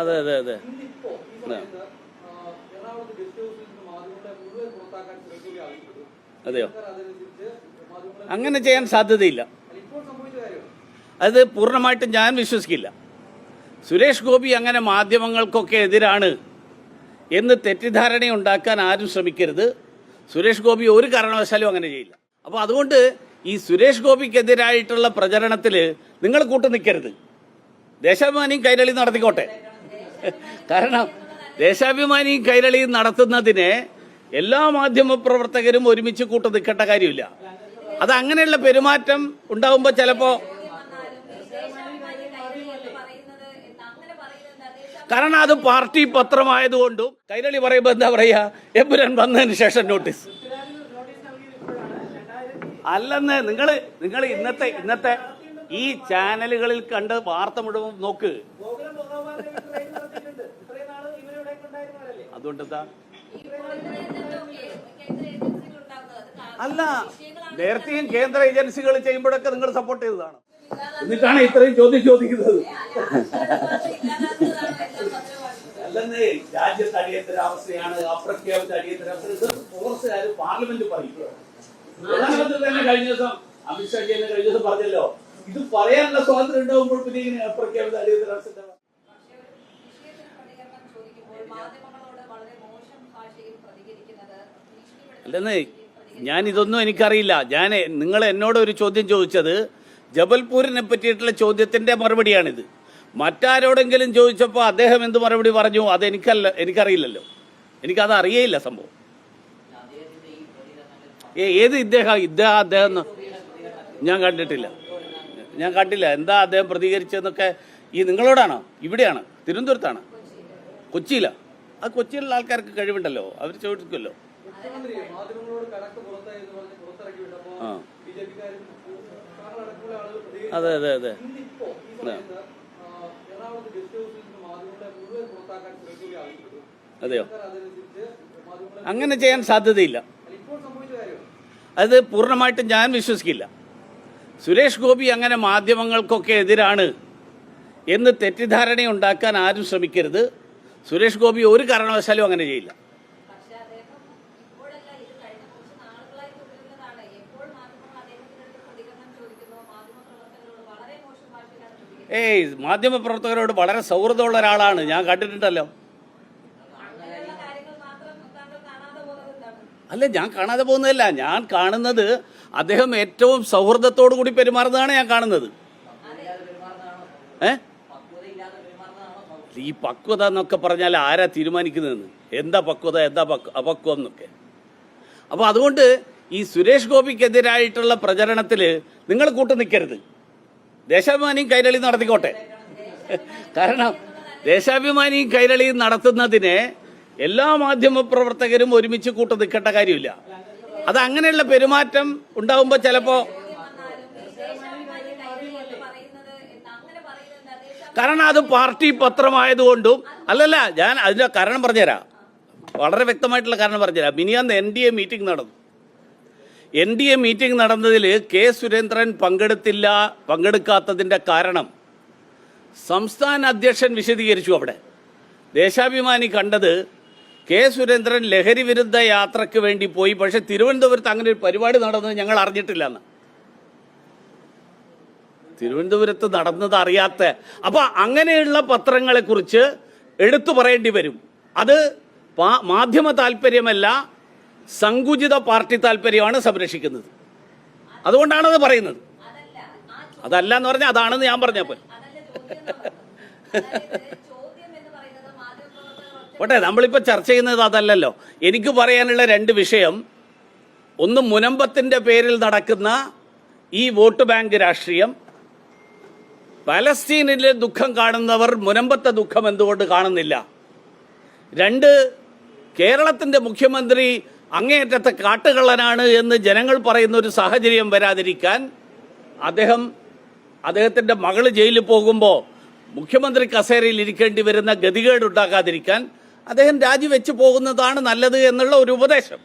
അതെ അതെ അതെ. അതെയോ? അങ്ങനെ ചെയ്യാൻ സാധ്യതയില്ല. അത് പൂർണമായിട്ടും ഞാൻ വിശ്വസിക്കില്ല. സുരേഷ് ഗോപി അങ്ങനെ മാധ്യമങ്ങൾക്കൊക്കെ എതിരാണ് എന്ന് തെറ്റിദ്ധാരണ ഉണ്ടാക്കാൻ ആരും ശ്രമിക്കരുത്. സുരേഷ് ഗോപി ഒരു കാരണവശാലും അങ്ങനെ ചെയ്യില്ല. അപ്പോൾ അതുകൊണ്ട് ഈ സുരേഷ് ഗോപിക്കെതിരായിട്ടുള്ള പ്രചരണത്തിൽ നിങ്ങൾ കൂട്ടു നിൽക്കരുത്. ദേശാഭിമാനിയും കൈരളിയും നടത്തിക്കോട്ടെ. കാരണം ദേശാഭിമാനിയും കൈരളിയും നടത്തുന്നതിനെ എല്ലാ മാധ്യമ പ്രവർത്തകരും ഒരുമിച്ച് കൂട്ട് നിൽക്കേണ്ട കാര്യമില്ല. അത് അങ്ങനെയുള്ള പെരുമാറ്റം ഉണ്ടാവുമ്പോൾ ചിലപ്പോൾ കാരണം അത് പാർട്ടി പത്രമായതുകൊണ്ടും കൈരളി പറയുമ്പോ എന്താ പറയാ എമ്പുരാൻ വന്നതിന് ശേഷം നോട്ടീസ്. അല്ലെന്ന് നിങ്ങൾ നിങ്ങൾ ഇന്നത്തെ ഇന്നത്തെ ഈ ചാനലുകളിൽ കണ്ട് വാർത്ത മുഴുവൻ നോക്ക്. അതുകൊണ്ട് എന്താ അല്ല നേരത്തെയും കേന്ദ്ര ഏജൻസികൾ ചെയ്യുമ്പോഴൊക്കെ നിങ്ങൾ സപ്പോർട്ട് ചെയ്തതാണ്. എന്നിട്ടാണ് ഇത്രയും ചോദ്യം ചോദിക്കുന്നത്. അല്ലെന്നേ രാജ്യത്ത് അടിയന്തരാവസ്ഥയാണ് അപ്രഖ്യാപിത അടിയന്തരാവസ്ഥ അടിയന്തര കോൺഗ്രസ്സുകാർ പാർലമെന്റ് പറയുക പ്രധാനമന്ത്രി തന്നെ കഴിഞ്ഞ ദിവസം അമിത്ഷാജി തന്നെ കഴിഞ്ഞ ദിവസം പറഞ്ഞല്ലോ ഇത് പറയാനുള്ള സ്വാതന്ത്ര്യം ഉണ്ടാകുമ്പോൾ പിന്നെ ഇങ്ങനെ അപ്രഖ്യാപിത അടിയന്തരാവസ്ഥ ഉണ്ടാവുക? അല്ലെന്നേ ഞാൻ ഇതൊന്നും എനിക്കറിയില്ല. ഞാൻ നിങ്ങൾ എന്നോട് ഒരു ചോദ്യം ചോദിച്ചത് ജബൽപൂരിനെ പറ്റിയിട്ടുള്ള ചോദ്യത്തിന്റെ മറുപടിയാണിത്. മറ്റാരോടെങ്കിലും ചോദിച്ചപ്പോൾ അദ്ദേഹം എന്ത് മറുപടി പറഞ്ഞു? അത് എനിക്കല്ല എനിക്കറിയില്ലല്ലോ. എനിക്കത് അറിയേയില്ല സംഭവം. ഏത് ഇദ്ദേഹം ഇദ്ദേഹം അദ്ദേഹം ഞാൻ കണ്ടിട്ടില്ല. ഞാൻ കണ്ടില്ല. എന്താ അദ്ദേഹം പ്രതികരിച്ചതെന്നൊക്കെ ഈ നിങ്ങളോടാണോ? ഇവിടെയാണ്. തിരുവനന്തപുരത്താണ്. കൊച്ചിയിലാണ് ആ കൊച്ചിയിലുള്ള ആൾക്കാർക്ക് കഴിവുണ്ടല്ലോ. അവർ ചോദിക്കുമല്ലോ. ആ. അതെ അതെ അതെ. അതെയോ? അങ്ങനെ ചെയ്യാൻ സാധ്യതയില്ല. അത് പൂർണമായിട്ടും ഞാൻ വിശ്വസിക്കില്ല. സുരേഷ് ഗോപി അങ്ങനെ മാധ്യമങ്ങൾക്കൊക്കെ എതിരാണ് എന്ന് തെറ്റിദ്ധാരണ ഉണ്ടാക്കാൻ ആരും ശ്രമിക്കരുത്. സുരേഷ് ഗോപി ഒരു കാരണവശാലും അങ്ങനെ ചെയ്യില്ല. ഏയ് മാധ്യമപ്രവർത്തകരോട് വളരെ സൗഹൃദമുള്ള ഒരാളാണ്. ഞാൻ കണ്ടിട്ടുണ്ടല്ലോ. അല്ല ഞാൻ കാണാതെ പോകുന്നതല്ല. ഞാൻ കാണുന്നത് അദ്ദേഹം ഏറ്റവും സൗഹൃദത്തോടു കൂടി പെരുമാറുന്നതാണ് ഞാൻ കാണുന്നത്. ഏ ഈ പക്വത എന്നൊക്കെ പറഞ്ഞാൽ ആരാ തീരുമാനിക്കുന്നതെന്ന്? എന്താ പക്വത എന്താ പക് അപക്വം എന്നൊക്കെ. അപ്പോൾ അതുകൊണ്ട് ഈ സുരേഷ് ഗോപിക്കെതിരായിട്ടുള്ള പ്രചരണത്തിൽ നിങ്ങൾ കൂട്ടു നിൽക്കരുത്. ദേശാഭിമാനിയും കൈരളിയും നടത്തിക്കോട്ടെ. കാരണം ദേശാഭിമാനിയും കൈരളിയും നടത്തുന്നതിനെ എല്ലാ മാധ്യമ പ്രവർത്തകരും ഒരുമിച്ച് കൂട്ടു നിൽക്കേണ്ട കാര്യമില്ല. അത് അങ്ങനെയുള്ള പെരുമാറ്റം ഉണ്ടാവുമ്പോ ചിലപ്പോ കാരണം അത് പാർട്ടി പത്രമായതുകൊണ്ടും അല്ലല്ല ഞാൻ അതിന്റെ കാരണം പറഞ്ഞുതരാം. വളരെ വ്യക്തമായിട്ടുള്ള കാരണം പറഞ്ഞുതരാം. മിനിയാന്ന് എൻ ഡി എ മീറ്റിംഗ് നടന്നു. എൻ ഡി എ മീറ്റിംഗ് നടന്നതിൽ കെ സുരേന്ദ്രൻ പങ്കെടുത്തില്ല പങ്കെടുക്കാത്തതിന്റെ കാരണം സംസ്ഥാന അധ്യക്ഷൻ വിശദീകരിച്ചു അവിടെ. ദേശാഭിമാനി കണ്ടത് കെ സുരേന്ദ്രൻ ലഹരി വിരുദ്ധ യാത്രയ്ക്ക് വേണ്ടി പോയി. പക്ഷെ തിരുവനന്തപുരത്ത് അങ്ങനെ ഒരു പരിപാടി നടന്നത് ഞങ്ങൾ അറിഞ്ഞിട്ടില്ല എന്ന് തിരുവനന്തപുരത്ത് നടന്നത് അറിയാത്ത. അപ്പൊ അങ്ങനെയുള്ള പത്രങ്ങളെ കുറിച്ച് എടുത്തു പറയേണ്ടി വരും. അത് മാധ്യമ താല്പര്യമല്ല സങ്കുചിത പാർട്ടി താല്പര്യമാണ് സംരക്ഷിക്കുന്നത്. അതുകൊണ്ടാണ് അത് പറയുന്നത്. അതല്ല അതല്ല എന്ന് പറഞ്ഞാൽ അതാണെന്ന് ഞാൻ പറഞ്ഞപ്പോൾ അതല്ല ചോദ്യം എന്ന് പറയുന്നത്. അതായത് ചോദ്യം എന്ന് പറയുന്നത് മാധ്യമപ്രവർത്തകർ ഒറ്റ പോട്ടെ നമ്മളിപ്പോൾ ചർച്ച ചെയ്യുന്നത് അതല്ലല്ലോ. എനിക്ക് പറയാനുള്ള രണ്ട് വിഷയം. ഒന്ന് മുനമ്പത്തിന്റെ പേരിൽ നടക്കുന്ന ഈ വോട്ട് ബാങ്ക് രാഷ്ട്രീയം. പലസ്തീനിലെ ദുഃഖം കാണുന്നവർ മുനമ്പത്തെ ദുഃഖം എന്തുകൊണ്ട് കാണുന്നില്ല? രണ്ട് കേരളത്തിന്റെ മുഖ്യമന്ത്രി അങ്ങേയറ്റത്തെ കാട്ടുകള്ളനാണ് എന്ന് ജനങ്ങൾ പറയുന്ന ഒരു സാഹചര്യം വരാതിരിക്കാൻ അദ്ദേഹം അദ്ദേഹത്തിന്റെ മകൾ ജയിലിൽ പോകുമ്പോൾ മുഖ്യമന്ത്രി കസേരയിൽ ഇരിക്കേണ്ടി വരുന്ന ഗതികേട് ഉണ്ടാകാതിരിക്കാൻ അദ്ദേഹം രാജിവെച്ച് പോകുന്നതാണ് നല്ലത് എന്നുള്ള ഒരു ഉപദേശം.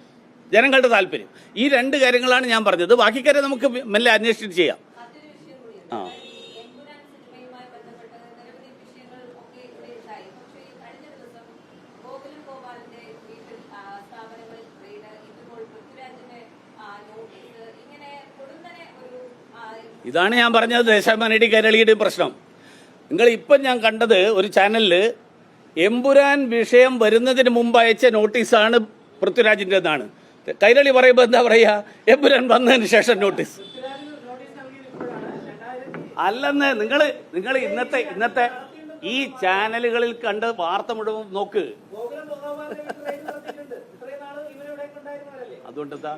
ജനങ്ങളുടെ താല്പര്യം. ഈ രണ്ട് കാര്യങ്ങളാണ് ഞാൻ പറഞ്ഞത്. ബാക്കി കാര്യം നമുക്ക് മെല്ലെ അന്വേഷിച്ച് ചെയ്യാം. ആ. ഇതാണ് ഞാൻ പറഞ്ഞത്. ദേശാഭിമാനിയുടെയും കേരളീയുടെയും പ്രശ്നം. നിങ്ങൾ ഇപ്പം ഞാൻ കണ്ടത് ഒരു ചാനലിൽ എമ്പുരാൻ വിഷയം വരുന്നതിന് മുമ്പ് അയച്ച നോട്ടീസാണ് പൃഥ്വിരാജിന്റെ എന്നാണ് കൈരളി പറയുമ്പോൾ എന്താ പറയുക എമ്പുരാൻ വന്നതിന് ശേഷം നോട്ടീസ്. അല്ലെന്ന് നിങ്ങൾ നിങ്ങൾ ഇന്നത്തെ ഇന്നത്തെ ഈ ചാനലുകളിൽ കണ്ട് വാർത്ത മുഴുവൻ നോക്ക്. അതുകൊണ്ട് എന്താ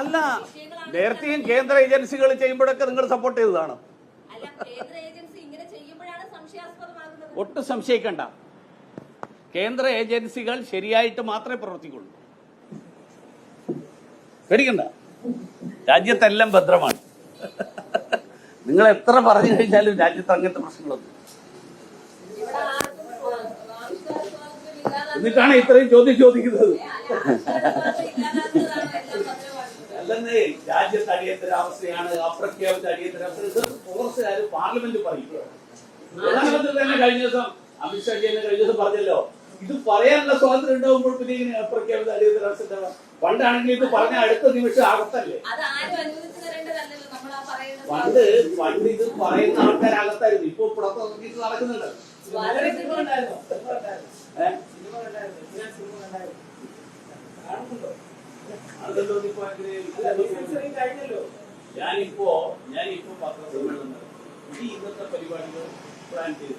അല്ല നേരത്തെയും കേന്ദ്ര ഏജൻസികൾ ചെയ്യുമ്പോഴൊക്കെ നിങ്ങൾ സപ്പോർട്ട് ചെയ്തതാണ് അല്ല കേന്ദ്ര ഏജൻസി ഇങ്ങനെ ചെയ്യുമ്പോഴാണ് സംശയാസ്പദമാകുന്നത് ഒട്ടും സംശയിക്കണ്ട. കേന്ദ്ര ഏജൻസികൾ ശരിയായിട്ട് മാത്രമേ പ്രവർത്തിക്കുള്ളൂ. പേടിക്കണ്ട. രാജ്യത്തെല്ലാം ഭദ്രമാണ്. നിങ്ങൾ എത്ര പറഞ്ഞു കഴിഞ്ഞാലും രാജ്യത്ത് അങ്ങനത്തെ പ്രശ്നങ്ങളൊന്നും എന്നിട്ടാണ് ഇത്രയും ചോദ്യം ചോദിക്കുന്നത്. അല്ലെന്നേ രാജ്യത്ത് അടിയന്തരാവസ്ഥയാണ് അപ്രഖ്യാപിത അടിയന്തരാവസ്ഥ. കോൺഗ്രസ്സുകാർ പാർലമെന്റ് പറയും. പ്രധാനമന്ത്രി തന്നെ കഴിഞ്ഞ ദിവസം അമിത്ഷാജി തന്നെ കഴിഞ്ഞ ദിവസം പറഞ്ഞല്ലോ ഇത് പറയാനുള്ള സ്വാതന്ത്ര്യം ഉണ്ടാവുമ്പോൾ പിന്നെ ഇങ്ങനെ അപ്രഖ്യാപിത അടിയന്തരാവസ്ഥ ഉണ്ടാവുക പണ്ടാണെങ്കിൽ ഇത് പറഞ്ഞ അടുത്ത നിമിഷം അകത്തല്ലേ അത് ആരും അനുവദിച്ചു നമ്മൾ ആ പറയുന്ന പണ്ട് പണ്ട് ഇത് പറയുന്ന ആൾക്കാർ അകത്തായിരുന്നു ഇപ്പൊ പുറത്ത് ഇറങ്ങിയിട്ട് നടക്കുന്നുണ്ട്. ഞാനിപ്പോ ഞാനിപ്പോ പത്രസമ്മേളനം നടത്തി. ഇന്നത്തെ പരിപാടികൾ branches.